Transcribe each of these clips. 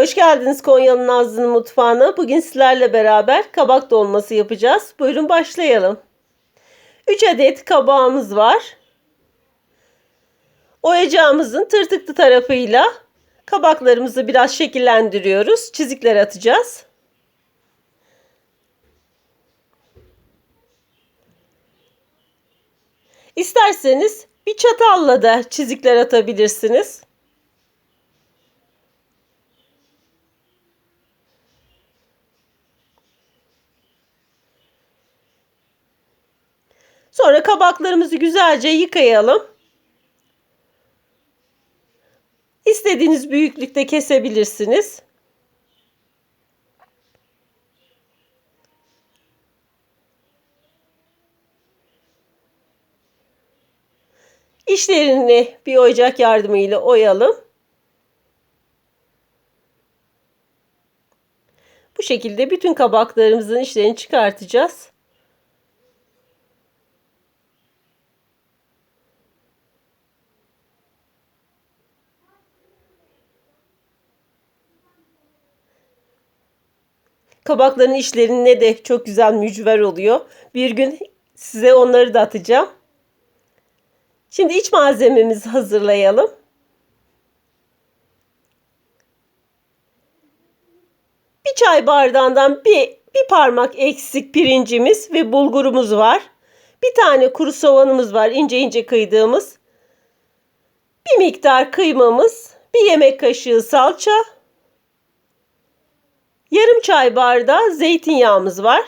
Hoş geldiniz Konya'nın Nazlı'nın mutfağına. Bugün sizlerle beraber kabak dolması yapacağız. Buyurun başlayalım. 3 adet kabağımız var. Oyacağımızın tırtıklı tarafıyla kabaklarımızı biraz şekillendiriyoruz. Çizikler atacağız. İsterseniz bir çatalla da çizikler atabilirsiniz. Sonra kabaklarımızı güzelce yıkayalım. İstediğiniz büyüklükte kesebilirsiniz. İşlerini bir oyacak yardımıyla oyalım. Bu şekilde bütün kabaklarımızın işlerini çıkartacağız. Kabakların işlerine de çok güzel mücver oluyor. Bir gün size onları da atacağım. Şimdi iç malzememizi hazırlayalım. Bir çay bardağından bir, bir parmak eksik pirincimiz ve bulgurumuz var. Bir tane kuru soğanımız var ince ince kıydığımız. Bir miktar kıymamız, bir yemek kaşığı salça, yarım çay bardağı zeytinyağımız var.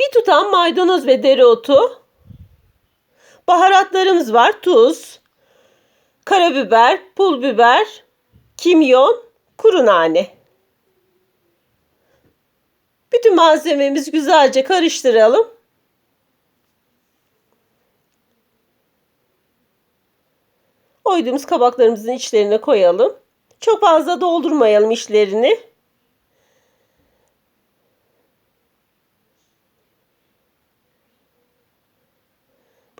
Bir tutam maydanoz ve dereotu. Baharatlarımız var. Tuz, karabiber, pul biber, kimyon, kuru nane. Bütün malzememizi güzelce karıştıralım. Oyduğumuz kabaklarımızın içlerine koyalım. Çok fazla doldurmayalım içlerini.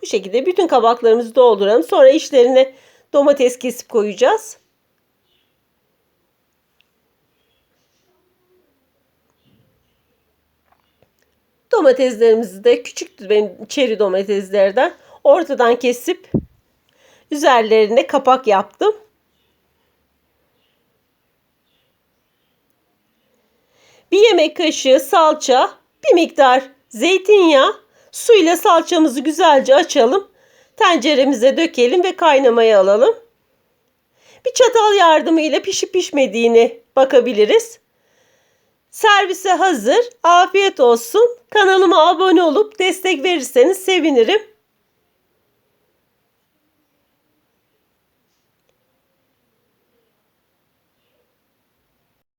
Bu şekilde bütün kabaklarımızı dolduralım. Sonra içlerine domates kesip koyacağız. Domateslerimizi de küçüktür benim çeri domateslerden. Ortadan kesip üzerlerine kapak yaptım. Bir yemek kaşığı salça, bir miktar zeytinyağı, suyla salçamızı güzelce açalım. Tenceremize dökelim ve kaynamaya alalım. Bir çatal yardımıyla pişip pişmediğini bakabiliriz. Servise hazır. Afiyet olsun. Kanalıma abone olup destek verirseniz sevinirim.